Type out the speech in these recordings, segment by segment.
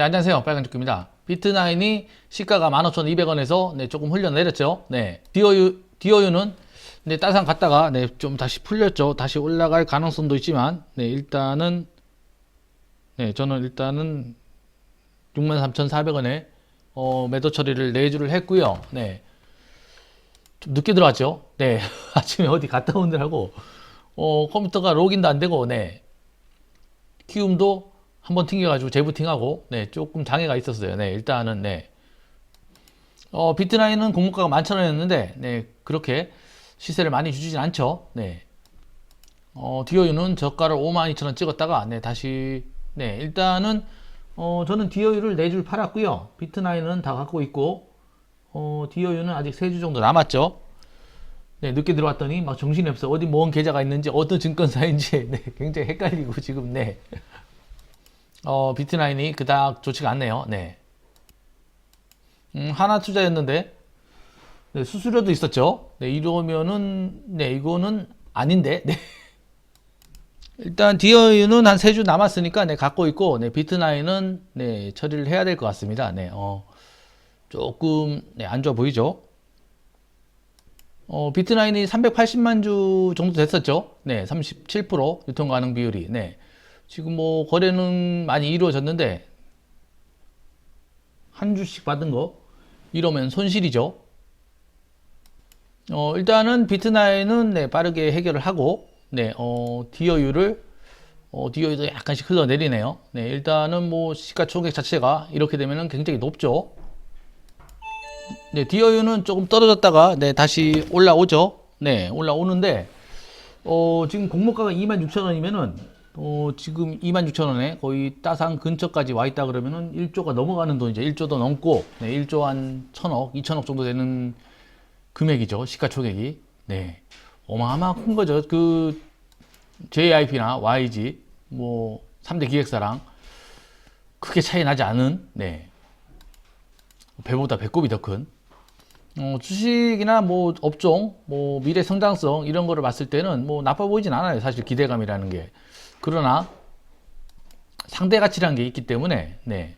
네, 안녕하세요. 빨간죽입니다. 비트나인이 시가가 15,200원에서 네, 조금 흘려내렸죠. 네. 디어유, 디어유는 네, 따상 갔다가 네, 좀 다시 풀렸죠. 다시 올라갈 가능성도 있지만 네, 일단은 네, 저는 일단은 63,400원에 어, 매도 처리를 내주를 했고요. 네. 좀 늦게 들어왔죠. 네. 아침에 어디 갔다 오느라고 어, 컴퓨터가 로그인도 안 되고 네. 키움도 한번 튕겨가지고 재부팅하고 네 조금 장애가 있었어요. 네 일단은 네 어, 비트나인은 공모가가 11,000원이었는데 네 그렇게 시세를 많이 주진 않죠. 네 어, 디어유는 저가를 52,000원 찍었다가 네 다시 네 일단은 어, 저는 디어유를 4줄 팔았고요. 비트나인은 다 갖고 있고 어, 디어유는 아직 3주 정도 남았죠. 네, 늦게 들어왔더니 막 정신이 없어. 어디 뭔 계좌가 있는지, 어떤 증권사인지, 네, 굉장히 헷갈리고 지금, 네. 어, 비트나인이 그닥 좋지가 않네요. 네. 음, 하나 투자였는데, 네, 수수료도 있었죠. 네, 이러면은, 네, 이거는 아닌데, 네. 일단 디어유는 한 세 주 남았으니까, 네, 갖고 있고, 네, 비트나인은, 네, 처리를 해야 될 것 같습니다. 네, 어, 조금, 네, 안 좋아 보이죠? 어, 비트나인이 380만 주 정도 됐었죠. 네, 37% 유통 가능 비율이. 네. 지금 뭐 거래는 많이 이루어졌는데 한 주씩 받은 거 이러면 손실이죠. 어, 일단은 비트나인은 네, 빠르게 해결을 하고 네, 어, 디어유를 어, 디어유도 약간씩 흘러내리네요. 네, 일단은 뭐 시가총액 자체가 이렇게 되면은 굉장히 높죠. 네, 디어유는 조금 떨어졌다가 네, 다시 올라오죠. 네, 올라오는데 어, 지금 공모가가 26,000원이면은 어, 지금 26,000원에 거의 따상 근처까지 와 있다 그러면은 1조가 넘어가는 돈이죠. 1조도 넘고 네, 1조 한 1,000억, 2,000억 정도 되는 금액이죠. 시가총액이. 네. 어마어마 큰 거죠. 그 JIP나 YG 뭐 3대 기획사랑 크게 차이 나지 않은 네. 배보다 배꼽이 더 큰. 어, 주식이나 뭐 업종, 뭐 미래 성장성 이런 거를 봤을 때는 뭐 나빠 보이진 않아요. 사실 기대감이라는 게. 그러나 상대 가치라는 게 있기 때문에 네.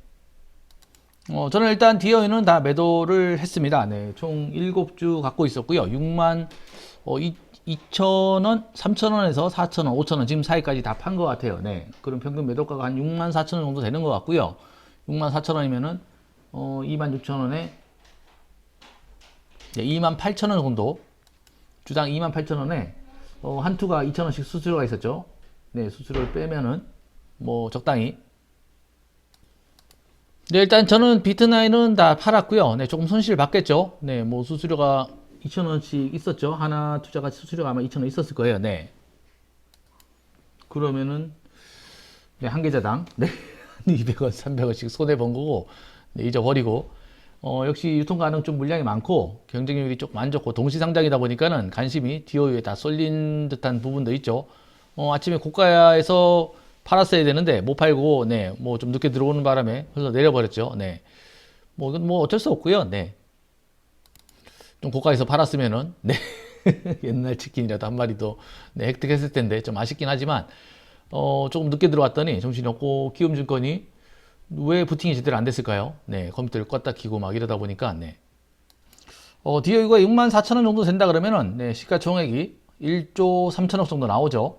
어, 저는 일단 디어유는 다 매도를 했습니다. 네. 총 7주 갖고 있었고요. 6만 어, 2,000원, 3,000원에서 4,000원, 5,000원 지금 사이까지 다 판 것 같아요. 네. 그럼 평균 매도가가 한 6만 4,000원 정도 되는 것 같고요. 6만 4,000원이면은 어, 26,000원에 네, 28,000원 정도 주당 28,000원에 어, 한 투가 2,000원씩 수수료가 있었죠. 네, 수수료를 빼면은 뭐 적당히 네, 일단 저는 비트나인은 다 팔았고요. 네, 조금 손실 받겠죠. 네, 뭐 수수료가 2,000원씩 있었죠. 하나 투자가 수수료가 아마 2,000원 있었을 거예요. 네. 그러면은 네, 한 계좌당 네, 200원, 300원씩 손해 본 거고 네, 잊어버리고 어, 역시 유통 가능 좀 물량이 많고 경쟁률이 조금 안 좋고 동시 상장이다 보니까는 관심이 디오유에 다 쏠린 듯한 부분도 있죠. 어, 아침에 고가에서 팔았어야 되는데 못 팔고 네, 뭐 좀 늦게 들어오는 바람에 흘러 내려버렸죠. 네. 뭐 이건 뭐 어쩔 수 없고요. 네. 좀 고가에서 팔았으면은 네. 옛날 치킨이라도 한 마리 더 네, 획득했을 텐데 좀 아쉽긴 하지만 어, 조금 늦게 들어왔더니 정신이 없고 키움증권이 왜 부팅이 제대로 안 됐을까요? 네, 컴퓨터를 껐다 키고 막 이러다 보니까, 네. 어, 디어유가 6만 4천 원 정도 된다 그러면은, 네, 시가총액이 1조 3천억 정도 나오죠.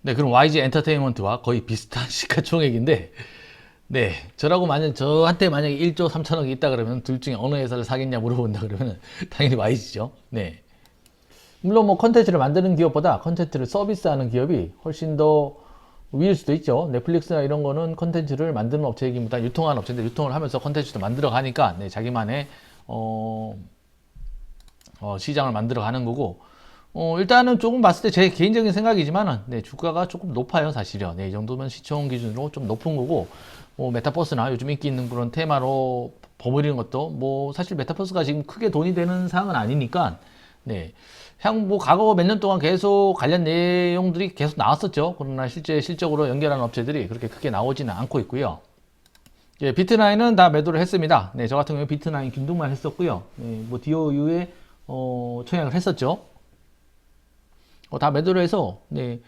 네, 그럼 YG 엔터테인먼트와 거의 비슷한 시가총액인데, 네, 저라고 만약, 저한테 만약에 1조 3천억이 있다 그러면 둘 중에 어느 회사를 사겠냐 물어본다 그러면 당연히 YG죠. 네. 물론 뭐 컨텐츠를 만드는 기업보다 컨텐츠를 서비스하는 기업이 훨씬 더 위일 수도 있죠. 넷플릭스나 이런 거는 컨텐츠를 만드는 업체이기보다 유통하는 업체인데 유통을 하면서 컨텐츠도 만들어 가니까 네, 자기만의 어, 어, 시장을 만들어 가는 거고 어, 일단은 조금 봤을 때 제 개인적인 생각이지만은 네, 주가가 조금 높아요 사실요. 네, 이 정도면 시총 기준으로 좀 높은 거고 뭐 메타버스나 요즘 인기 있는 그런 테마로 버무리는 것도 뭐 사실 메타버스가 지금 크게 돈이 되는 사항은 아니니까 네. 향, 뭐, 과거 몇 년 동안 계속 관련 내용들이 계속 나왔었죠. 그러나 실제 실적으로 연결하는 업체들이 그렇게 크게 나오지는 않고 있고요. 예, 비트나인은 다 매도를 했습니다. 네, 저 같은 경우에 비트나인 김동만 했었고요. 네, 뭐, 디오유에, 어, 청약을 했었죠. 어, 다 매도를 해서, 네,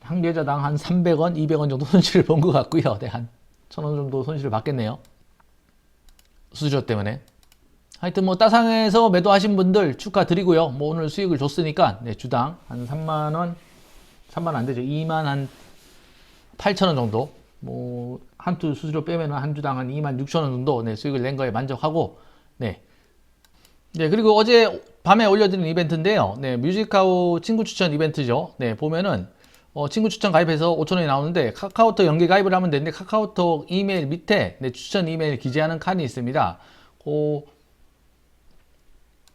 한 계좌당 한 300원, 200원 정도 손실을 본 것 같고요. 네, 한천원 정도 손실을 받겠네요. 수수료 때문에. 하여튼 뭐 따상에서 매도하신 분들 축하드리고요. 뭐 오늘 수익을 줬으니까 네, 주당 한 3만 원, 3만 원 안 되죠. 2만 한 8천 원 정도. 뭐 한투 수수료 빼면 한 주당 한 2만 6천 원 정도 네, 수익을 낸 거에 만족하고 네. 네, 그리고 어제 밤에 올려드린 이벤트인데요. 네, 뮤직하우 친구 추천 이벤트죠. 네, 보면은 어, 친구 추천 가입해서 5,000원이 나오는데 카카오톡 연계 가입을 하면 되는데 카카오톡 이메일 밑에 네, 추천 이메일 기재하는 칸이 있습니다. 그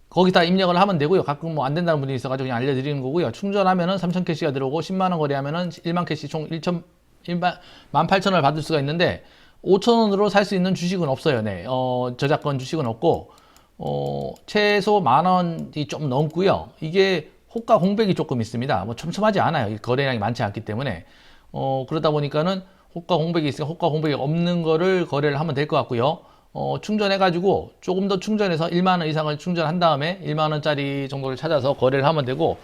거기다 입력을 하면 되고요. 가끔 뭐 안 된다는 분이 있어가지고 그냥 알려드리는 거고요. 충전하면은 3,000 캐시가 들어오고 10만 원 거래하면은 1만 캐시 총 1천 1만 18,000원을 받을 수가 있는데 5,000원으로 살 수 있는 주식은 없어요. 네, 어, 저작권 주식은 없고 어, 최소 만 원이 좀 넘고요. 이게 호가 공백이 조금 있습니다. 뭐 촘촘하지 않아요. 이 거래량이 많지 않기 때문에 어, 그러다 보니까는 호가 공백이 있으니까 호가 공백이 없는 거를 거래를 하면 될 것 같고요. 어, 충전해가지고 조금 더 충전해서 1만 원 이상을 충전한 다음에 1만 원짜리 정도를 찾아서 거래를 하면 되고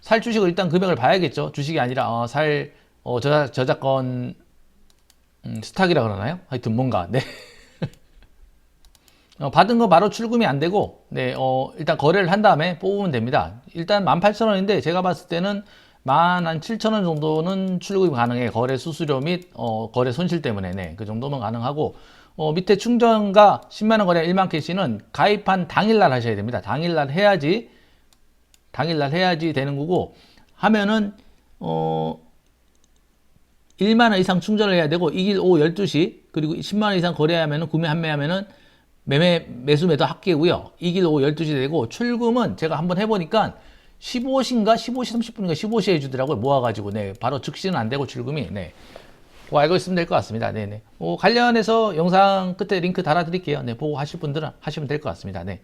살 주식을 일단 금액을 봐야겠죠. 주식이 아니라 어, 살 어, 저작, 저작권 음, 스탁이라 그러나요? 하여튼 뭔가 네. 어, 받은 거 바로 출금이 안 되고 네, 어, 일단 거래를 한 다음에 뽑으면 됩니다. 일단 18,000원인데 제가 봤을 때는 만한 7,000원 정도는 출금이 가능해. 거래 수수료 및 어, 거래 손실 때문에 네, 그 정도면 가능하고 어, 밑에 충전가 10만 원 거래 1만 캐시는 가입한 당일 날 하셔야 됩니다. 당일 날 해야지 당일 날 해야지 되는 거고 하면은 어 1만 원 이상 충전을 해야 되고 이길 오후 12시 그리고 10만 원 이상 거래하면은 구매 판매하면은 매매 매수 매도 합계고요. 이길 오후 12시 되고 출금은 제가 한번 해보니까 15시인가 15시 30분인가 15시에 해주더라고요. 모아가지고 네 바로 즉시는 안 되고 출금이 네. 그거 알고 있으면 될 것 같습니다. 네네. 뭐 관련해서 영상 끝에 링크 달아드릴게요. 네 보고 하실 분들은 하시면 될 것 같습니다. 네.